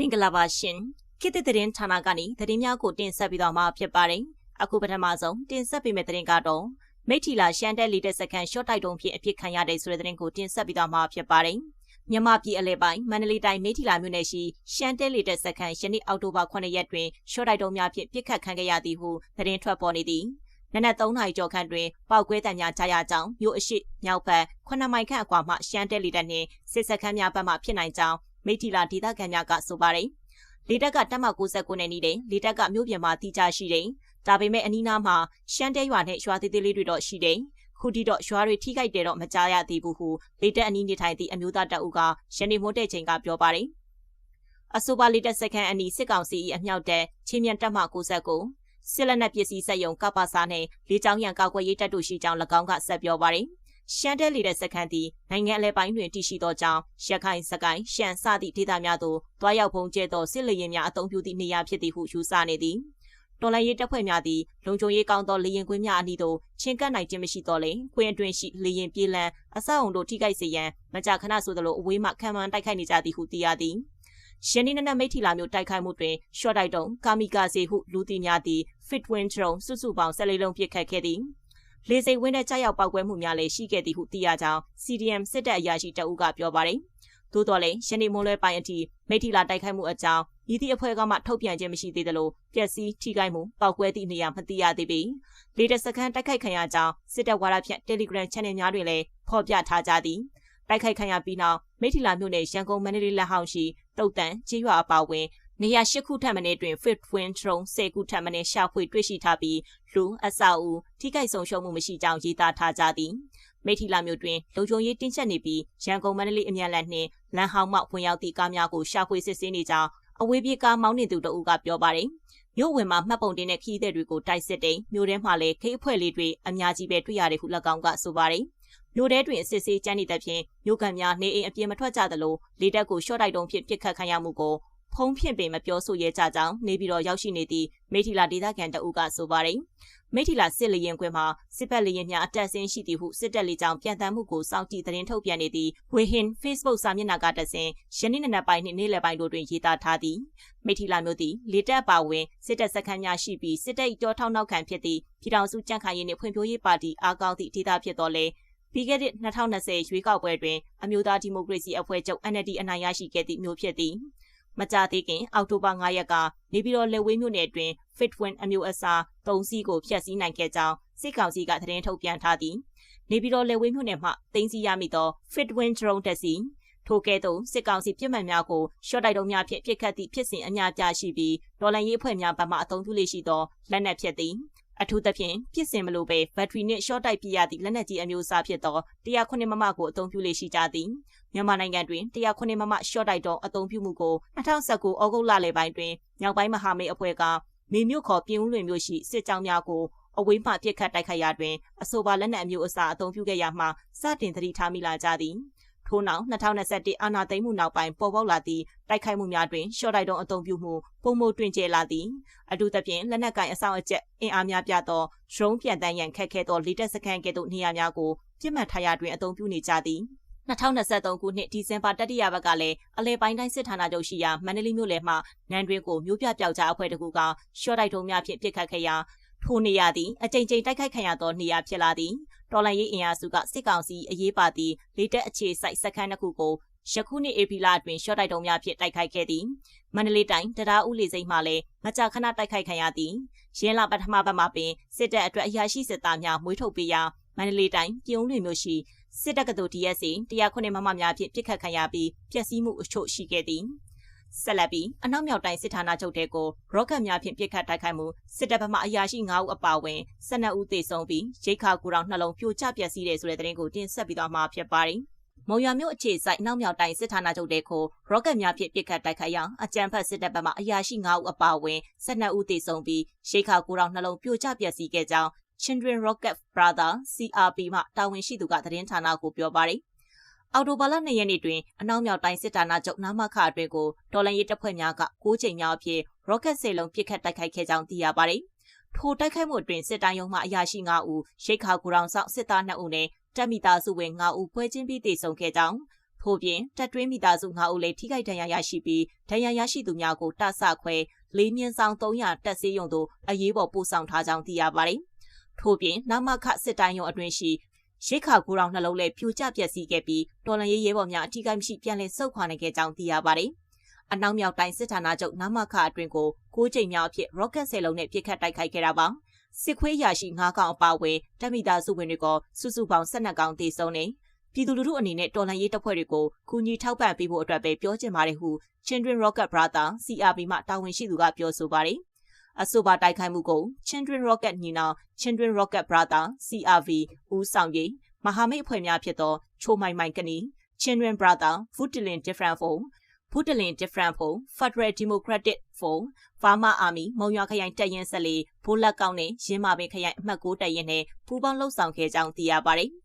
မင်္ဂလာပါရှင်ခေတ်သစ်သတင်းဌာနကနေသတင်းများကိုတင်ဆက်ပြီးတော့မှာဖြစ်ပါတယ်အခုပထမဆုံးတင်ဆက်ပေးမယ့်သတင်းကတော့မိထီလာရှန်တဲလီတက်စကန်ရှော့တိုက်တုံးဖြင့်အဖြစ်ခံရတဲ့ဆိုတဲ့သတင်းကိုတင်ဆက်ပြီးတော့မှာဖြစ်ပါတယ်မြန်မာပြည်အလဲပိုင်းမန္တလေးတိုင်းမိထီလာမြို့နယ်ရှိရှန်တဲလီတက်စကန်ယနေ့အောက်တိုဘာ9ရက်တွင်ရှော့တိုက်တုံးများဖြင့်ပြစ်ခတ်ခံခဲ့ရသည်ဟုသတင်းထွက်ပေါ်နေသည်နနက်3နာရီကျော်ခန့်တွင်ပောက်ကွဲတံများကြားရကြောင်းမြို့အရှိမြောက်ဘက်9မိုင်ခန့်အကွာမှရှမ်းတဲလီတက်နှင့်စစ်စခန်းများဘက်မှဖြစ်နိုင်ကြောင်း မိထီလာဒေသခံများကဆိုပါတယ်။လေတက်ကတက်မ69နဲ့နီးတယ်လေတက်ကမြို့ပြင်မှာတီချရှိတယ်။ဒါပေမဲ့အနီးနားမှာရှမ်းတဲရွာနဲ့ရွာသေးသေးလေးတွေတော့ရှိတယ်။ခုတီတော့ရွာတွေထိခိုက်တယ်တော့မကြားရသေးဘူးဟုလေတက်အနီးနေထိုင်သည့်အမျိုးသားတပ်ဦးကရန်နေမွတ်တဲ့ချိန်ကပြောပါတယ်။အဆိုပါလေတက်စခန်းအနီးစစ်ကောင်စီ၏အမြောက်တဲ့ချင်းမြန်တက်မ69စစ်လက်နက်ပစ္စည်းစက်ယုံကပ္ပစာနဲ့လေကြောင်းရန်ကောက်ွယ်ရေးတပ်တို့ရှိကြောင်း၎င်းကဆက်ပြောပါတယ်။ ရှမ်းတဲလီတဲ့စခန်းသည်နိုင်ငံအလဲပိုင်းတွင်တည်ရှိသောကြောင့်ရခိုင်စကိုင်းရှမ်းစသည့်ဒေသများသို့တွားရောက်ပုံကျဲသောစစ်လေရင်များအုံပြုသည့်နေရာဖြစ်သည်ဟုယူဆနေသည်တော်လိုင်းရေးတပ်ဖွဲ့များသည်လုံခြုံရေးကောင်းသောလေရင်ကွင်းများအနီးသို့ချင်းကပ်နိုင်ခြင်းမရှိတော့လေခွင်းအတွင်းရှိလေရင်ပြေးလန်းအဆောက်အုံတို့ထိခိုက်စေရန်မကြာခဏဆိုသလိုအဝေးမှခံမှန်းတိုက်ခိုက်နေကြသည်ဟုသိရသည်ယနေ့နနက်မိထီလာမျိုးတိုက်ခိုက်မှုတွင်ရှော့တိုက်တုံကာမီကာစီဟုလူတီများသည် fit win drone စုစုပေါင်း၁၄လုံးပစ်ခတ်ခဲ့သည် လေစိတ်ဝင်းတဲ့ကြောက်ရောက်ပောက်ကွဲမှုများလည်းရှိခဲ့သည်ဟုသိရကြောင်း CDM စစ်တပ်အရာရှိတအုပ်ကပြောပါတယ်။သို့တော်လည်းယနေ့မိုးလွဲပိုင်းအထိမိထီလာတိုက်ခိုက်မှုအကြောင်းဤသည့်အဖွဲ့ကမှထုတ်ပြန်ခြင်းမရှိသေးသလိုပျက်စီးထိခိုက်မှုပောက်ကွဲသည့်နေရာမသိရသေးပေ။လေတစကန်တိုက်ခိုက်ခံရကြောင်းစစ်တပ်ဝါဒဖြန့် Telegram Channel များတွင်လည်းဖော်ပြထားကြသည်။တိုက်ခိုက်ခံရပြီးနောက်မိထီလာမြို့နယ်ရန်ကုန်မန္တလေးလက်ဟောင်းရှိတုတ်တန်ကြေးရွာအပါအဝင် နေရာ၈ခုထပ်မင်းတွင် fit win drone 10ခုထပ်မင်းရှာဖွေတွေ့ရှိထားပြီးလူအဆောက်အဦထိခိုက်ဆုံးရှုံးမှုမရှိကြောင်းရေးသားထားကြသည်မိထီလာမြို့တွင်လုံခြုံရေးတင်းကျပ်နေပြီးရန်ကုန်မန္တလေးအမြန်လန်နှင့်လမ်းဟောင်းမှဝင်ရောက်သည့်ကားများကိုရှာဖွေစစ်ဆေးနေကြောင်းအဝေးပြေးကားမောင်းနေသူတို့ကပြောပါတယ်မြို့ဝင်မှာမှတ်ပုံတင်တဲ့ခီးသည်တွေကိုတိုက်စစ်တဲ့မြို့ထဲမှာလည်းခိအဖွဲ့လေးတွေအများကြီးပဲတွေ့ရတယ်ဟု၎င်းကဆိုပါတယ်မြို့ထဲတွင်အစစ်ဆေးကြမ်းနေတဲ့ဖြင့်မြို့ကန်များနေအိမ်အပြင်းမထွက်ကြသလိုလေတက်ကိုရှော့တိုက်တုံးဖြင့်ပြစ်ခတ်ခံရမှုကို ဖုံးဖြင့်ပင်မပြောဆိုရဲကြကြောင်းနေပြီးတော့ရောက်ရှိနေသည့်မိထီလာဒေသခံတအုပ်ကဆိုပါတယ်။မိထီလာစစ်လေရင်ခွင်မှာစစ်ဘက်လေရင်များအတက်ဆင်းရှိသည်ဟုစစ်တပ်လေကြောင်းပြန်တမ်းမှုကိုစောင့်ကြည့်သတင်းထုတ်ပြန်နေသည့်ဝေဟင် Facebook စာမျက်နှာကတဆင်ယနေ့နနက်ပိုင်းနှင့်နေ့လယ်ပိုင်းတို့တွင်ရေးသားထားသည်။မိထီလာမျိုးသည်လေတပ်ပါဝင်စစ်တပ်စခန်းများရှိပြီးစစ်တပ်ကြောထောက်နောက်ခံဖြစ်သည့်ပြည်ထောင်စုကြံ့ခိုင်ရေးနှင့်ဖွံ့ဖြိုးရေးပါတီအားကောင်းသည့်ဒေသဖြစ်တော်လဲပြီးခဲ့တဲ့2020ရွေးကောက်ပွဲတွင်အမျိုးသားဒီမိုကရေစီအဖွဲ့ချုပ် NLD အနိုင်ရရှိခဲ့သည့်မျိုးဖြစ်သည်။ မကြသေးခင်အောက်တိုဘာ9ရက်ကနေပြည်တော်လက်ဝေးမြို့နယ်အတွင်း Fitwin အမျိုးအစား၃စီးကိုဖျက်ဆီးနိုင်ခဲ့ကြောင်းစစ်ကောင်စီကသတင်းထုတ်ပြန်ထားသည်နေပြည်တော်လက်ဝေးမြို့နယ်မှတင်းစီရမိသော Fitwin drone တက်စီထိုကဲ့သို့စစ်ကောင်စီပြစ်မှတ်များကိုရှော့တိုက်တုံးများဖြင့်ပြစ်ခတ်သည့်ဖြစ်စဉ်အများပြားရှိပြီးဒေါ်လာရေးအဖွဲ့များဘက်မှအသုံးပြုလေရှိသောလက်နက်ဖြစ်သည် အထူးသဖြင့်ပြစ်စင်မလို့ပဲဘက်ထရီနှင့်ရှော့တိုက်ပြရသည့်လက်နက်ကြီးအမျိုးအစားဖြစ်သော109မမကိုအသုံးပြုလေရှိကြသည်မြန်မာနိုင်ငံတွင်109မမရှော့တိုက်တော့အသုံးပြုမှုကို2019ဩဂုတ်လလယ်ပိုင်းတွင်မြောက်ပိုင်းမဟာမိတ်အဖွဲ့ကမေမြို့ခေါ်ပြင်းဦးလွင်မြို့ရှိစစ်ကြောင်းများကိုအဝေးမှပြစ်ခတ်တိုက်ခိုက်ရာတွင်အဆိုပါလက်နက်အမျိုးအစားအသုံးပြုခဲ့ရမှစတင်သတိထားမိလာကြသည် ထို့နောက်2021အာဏာသိမ်းမှုနောက်ပိုင်းပေါ်ပေါက်လာသည့်တိုက်ခိုက်မှုများတွင်ရှော့တိုက်တုံးအုံပြုမှုပုံမတွင်ကျဲလာသည်အထူးသဖြင့်လက်နက်ကိုင်အဆောင်အကျက်အင်အားများပြသောဒရုန်းပြန်တန်းရန်ခက်ခဲသောလေတက်စခန်းကဲ့သို့နေရာများကိုပြစ်မှတ်ထားရာတွင်အသုံးပြုနေကြသည်2023ခုနှစ်ဒီဇင်ဘာတတိယပတ်ကလည်းအလဲပိုင်းတိုင်းစစ်ဌာနချုပ်ရှိရာမန္တလေးမြို့လယ်မှနန်းတွင်ကိုမြို့ပြပျောက်ကြားအဖွဲ့တကူကရှော့တိုက်ထုံးများဖြင့်ပစ်ခတ်ခဲ့ရာထိုနေရာသည်အကြိမ်ကြိမ်တိုက်ခိုက်ခံရသောနေရာဖြစ်လာသည် တော်လိုင်းရေးအင်အားစုကစစ်ကောင်စီအရေးပါသည့်လေတက်အခြေစိုက်စခန်းတစ်ခုကိုယခုနှစ်ဧပြီလအတွင်းရှော့တိုက်တုံးများဖြင့်တိုက်ခိုက်ခဲ့သည်မန္တလေးတိုင်းတရားဦးလေစိမ့်မှလည်းမကြာခဏတိုက်ခိုက်ခံရသည်ရင်းလာပထမဘက်မှပင်စစ်တပ်အတွက်အရာရှိစစ်သားများမွေးထုတ်ပေးရာမန္တလေးတိုင်းပြုံးလွင်မြို့ရှိစစ်တပ်ကတူ DSC 109မမများဖြင့်ပြစ်ခတ်ခံရပြီးပျက်စီးမှုအချို့ရှိခဲ့သည် ဆက်လက်ပြီးအနောက်မြောက်တိုင်းစစ်ဌာနချုပ်တဲကိုရော့ကတ်များဖြင့်ပစ်ခတ်တိုက်ခိုက်မှုစစ်တပ်ဘက်မှအရာရှိ9ဦးအပါအဝင်12ဦးသေဆုံးပြီးရိတ်ခါကူတောင်နှလုံးပြိုကျပျက်စီးတယ်ဆိုတဲ့သတင်းကိုတင်ဆက်ပြီးတော့မှာဖြစ်ပါတယ်။မုံရွာမြို့အခြေစိုက်နောက်မြောက်တိုင်းစစ်ဌာနချုပ်တဲကိုရော့ကတ်များဖြင့်ပစ်ခတ်တိုက်ခိုက်ရာအကြမ်းဖက်စစ်တပ်ဘက်မှအရာရှိ9ဦးအပါအဝင်12ဦးသေဆုံးပြီးရိတ်ခါကူတောင်နှလုံးပြိုကျပျက်စီးခဲ့ကြောင်း Children Rocket Brother CRP မှတာဝန်ရှိသူကသတင်းဌာနကိုပြောပါတယ် အော်တိုဘာလ2ရက်နေ့တွင်အနောက်မြောက်တိုင်းစစ်တာနာချုပ်နာမခအတွင်းကိုဒေါ်လန်ရေးတပ်ဖွဲ့များက6ချိန်မြောက်အဖြစ်ရော့ကက်ဆေလုံးပစ်ခတ်တိုက်ခိုက်ခဲ့ကြောင်းသိရပါတယ်။ထိုတိုက်ခိုက်မှုအတွင်းစစ်တိုင်းရုံးမှအရာရှိ9ဦး၊ရိတ်ခါကူရောင်ဆောင်စစ်သား2ဦးနဲ့တပ်မိသားစုဝင်9ဦးပွဲချင်းပြီးတည်ဆုံခဲ့ကြောင်းထို့ပြင်တက်တွင်းမိသားစု9ဦးလည်းထိခိုက်ဒဏ်ရာရရှိပြီးဒဏ်ရာရရှိသူများကိုတဆခွဲလေးမြင်းဆောင်300တက်စေးရုံသို့အရေးပေါ်ပို့ဆောင်ထားကြောင်းသိရပါတယ်။ထို့ပြင်နမခစစ်တိုင်းရုံအတွင်းရှိ ရိတ်ခါကူတောင်နှလုံးလည်းပြိုကျပျက်စီးခဲ့ပြီးတော်လန်ရေးရဲဘော်များအထူးကိမရှိပြန်လည်ဆုတ်ခွာနိုင်ခဲ့ကြောင်းသိရပါတယ်။အနောက်မြောက်တိုင်းစစ်ဌာနချုပ်နမခအတွင်ကို၉ချိန်မြောက်အဖြစ် rocket ဆယ်လုံးနဲ့ပစ်ခတ်တိုက်ခိုက်ခဲ့တာပါ။စစ်ခွေးရာရှိ၅កောင်အပါအဝင်တပ်မိသားစုဝင်တွေကစုစုပေါင်း၁၂កောင်တည်ဆုံးနေပြည်သူလူထုအနေနဲ့တော်လှန်ရေးတပ်ဖွဲ့တွေကိုကူညီထောက်ပံ့ပေးဖို့အတွက်ပဲပြောချင်ပါတယ်ဟု Children Rocket Brother CRB မှတာဝန်ရှိသူကပြောဆိုပါတယ်။ အဆိုပါတိုက်ခိုက်မှုကို Children Rocket ညီနောင် Children Rocket Brother CRV ဦးဆောင်ရေးမဟာမိတ်အဖွဲ့များဖြစ်သောချိုမိုင်မိုင်ကနီ Children Brother Futilin Different Phone Futilin Different Phone Federal Democratic Phone Farmer Army မုံရွာခရိုင်တပ်ရင်းဆက်လေးဘိုးလက်ကောင်းနဲ့ရင်းမာပင်ခရိုင်အမှတ်6တပ်ရင်းနဲ့ပူးပေါင်းလှုပ်ဆောင်ခဲ့ကြောင်းသိရပါတယ်။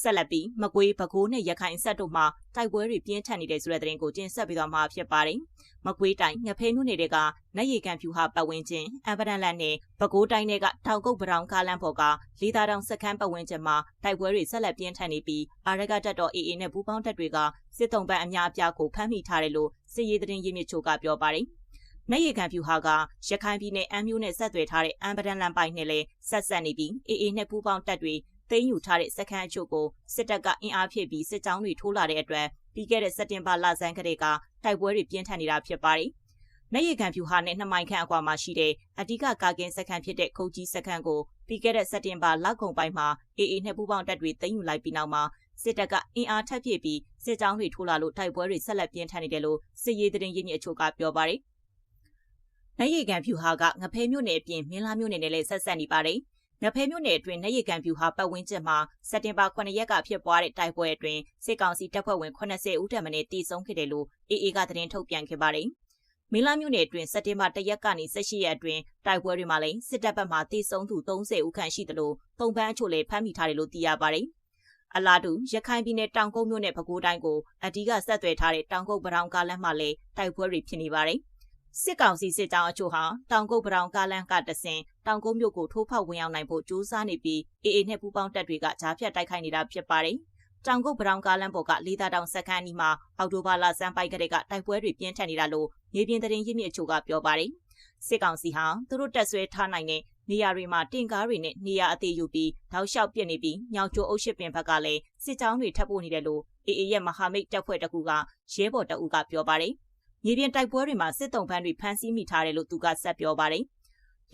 ဆက်လက်ပြီးမကွေးပဲခူးနဲ့ရခိုင်ဆက်တို့မှာတိုက်ပွဲတွေပြင်းထန်နေတဲ့ဆိုတဲ့သတင်းကိုတင်ဆက်ပေးသွားမှာဖြစ်ပါတယ်။မကွေးတိုင်းငဖဲမြို့နယ်တွေကနက်ရီကန်ဖြူဟာပတ်ဝန်းကျင်အဗဒန်လန်နဲ့ပဲခူးတိုင်းတွေကတောင်ကုတ်ပတောင်ကားလမ်းပေါ်ကလေးသားတောင်စခန်းပတ်ဝန်းကျင်မှာတိုက်ပွဲတွေဆက်လက်ပြင်းထန်နေပြီးအာရကတက်တော် AA နဲ့ပူးပေါင်းတပ်တွေကစစ်တုံးပန်းအများအပြားကိုဖမ်းမိထားတယ်လို့စစ်ရေးသတင်းရင်းမြစ်ချို့ကပြောပါတယ်။နေရီခံဖြူဟာကရခိုင်ပြည်နယ်အမ်းမြို့နဲ့ဆက်သွယ်ထားတဲ့အမ်ပဒန်လန်ပိုင်နဲ့လည်းဆက်ဆက်နေပြီး AA နဲ့ပူးပေါင်းတပ်တွေ သိမ်းယူထားတဲ့စခန်းအချို့ကိုစစ်တပ်ကအင်အားဖြည့်ပြီးစစ်ကြောင်းတွေထိုးလာတဲ့အတွက်ပြီးခဲ့တဲ့စက်တင်ဘာလဆန်းကတည်းကတိုက်ပွဲတွေပြင်းထန်နေတာဖြစ်ပါတယ်။နေရီကန်ဖြူဟာနဲ့နှစ်မိုင်ခန့်အကွာမှာရှိတဲ့အဓိကကာကင်းစခန်းဖြစ်တဲ့ခုတ်ကြီးစခန်းကိုပြီးခဲ့တဲ့စက်တင်ဘာလကုန်ပိုင်းမှာ AA နဲ့ပူးပေါင်းတပ်တွေသိမ်းယူလိုက်ပြီးနောက်မှာစစ်တပ်ကအင်အားထပ်ဖြည့်ပြီးစစ်ကြောင်းတွေထိုးလာလို့တိုက်ပွဲတွေဆက်လက်ပြင်းထန်နေတယ်လို့စစ်ရေးသတင်းရင်းမြစ်အချို့ကပြောပါတယ်။နေရီကန်ဖြူဟာကငဖဲမြို့နယ်အပြင်မင်းလာမြို့နယ်နဲ့လည်းဆက်ဆက်နေပါတယ်။။ နဖဲမြို့နယ်အတွင်းနေရီကန်ပြူဟာပတ်ဝန်းကျင်မှာစက်တင်ဘာ9ရက်ကဖြစ်ပွားတဲ့တိုက်ပွဲအတွင်းစစ်ကောင်စီတပ်ဖွဲ့ဝင်80ဦးထပ်မံတေဆုံးခဲ့တယ်လို့ AA ကသတင်းထုတ်ပြန်ခဲ့ပါတယ်။မင်းလာမြို့နယ်အတွင်းစက်တင်ဘာ1ရက်ကနေ18ရက်အတွင်းတိုက်ပွဲတွေမှာလည်းစစ်တပ်ဘက်မှတေဆုံးသူ30ဦးခန့်ရှိသလိုပုံပန်းအချို့လည်းဖမ်းမိထားတယ်လို့သိရပါတယ်။အလားတူရခိုင်ပြည်နယ်တောင်ကုန်းမြို့နယ်ပဲခူးတိုင်းကိုအဓိကဆက်သွယ်ထားတဲ့တောင်ကုန်းပရောင်ကားလမ်းမှာလည်းတိုက်ပွဲတွေဖြစ်နေပါတယ်။စစ်ကောင်စီစစ်ကြောင်းအချို့ဟာတောင်ကုတ်ပရောင်ကားလန်းကတဆင် တောင်ကုတ်မြို့ကိုထိုးဖောက်ဝင်ရောက်နိုင်ဖို့ကြိုးစားနေပြီးအေအေနဲ့ပူးပေါင်းတပ်တွေကကြားဖြတ်တိုက်ခိုက်နေတာဖြစ်ပါတယ်။တောင်ကုတ်ပရောင်ကားလန်းပေါ်ကလေးသားတောင်စခန်းအနီးမှာအော်တိုဘာလစမ်းပိုက်ကလေးကတိုက်ပွဲတွေပြင်းထန်နေတာလို့မြေပြင်သတင်းရင်းမြစ်အချို့ကပြောပါတယ်။စစ်ကောင်စီဟာသူတို့တက်ဆွဲထားနိုင်တဲ့နေရာတွေမှာတင်ကားတွေနဲ့နေရာအသေးယူပြီးတောက်လျှောက်ပြစ်နေပြီးညောင်ကျိုးအုပ်ရှစ်ပင်ဘက်ကလည်းစစ်ကြောင်းတွေထပ်ပို့နေတယ်လို့အေအေရဲ့မဟာမိတ်တပ်ဖွဲ့တကူကရဲဘော်တအူကပြောပါတယ်။မြေပြင်တိုက်ပွဲတွေမှာစစ်တုံးဖမ်းတွေဖမ်းဆီးမိထားတယ်လို့သူကဆက်ပြောပါတယ်။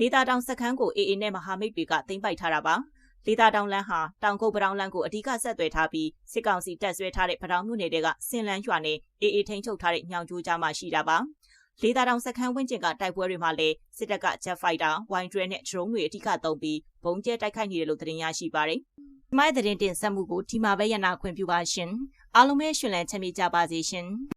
လေသာတောင်စခန်းကိုအေအေနဲ့မဟာမိတ်တွေကသိမ်းပိုက်ထားတာပါ။လေသာတောင်လမ်းဟာတောင်ကုတ်ပတောင်လမ်းကိုအဓိကဆက်သွယ်ထားပြီးစစ်ကောင်စီတပ်ဆွဲထားတဲ့ပတောင်မြို့နယ်တွေကဆင်လန်းရွာနဲ့အေအေထိန်းချုပ်ထားတဲ့ညောင်ကျိုးကြားမှာရှိတာပါ။လေသာတောင်စခန်းဝင်းကျင်ကတိုက်ပွဲတွေမှာလည်းစစ်တပ်က Jet Fighter, Wine Train နဲ့ Drone တွေအဓိကသုံးပြီးဘုံကျဲတိုက်ခိုက်နေတယ်လို့သတင်းရရှိပါတယ်။မိုင်းသတင်းတင်ဆက်မှုကိုဒီမှာပဲရနာခွင့်ပြုပါရှင်။အားလုံးပဲရှင်လန်းချမ်းမြေ့ကြပါစေရှင်။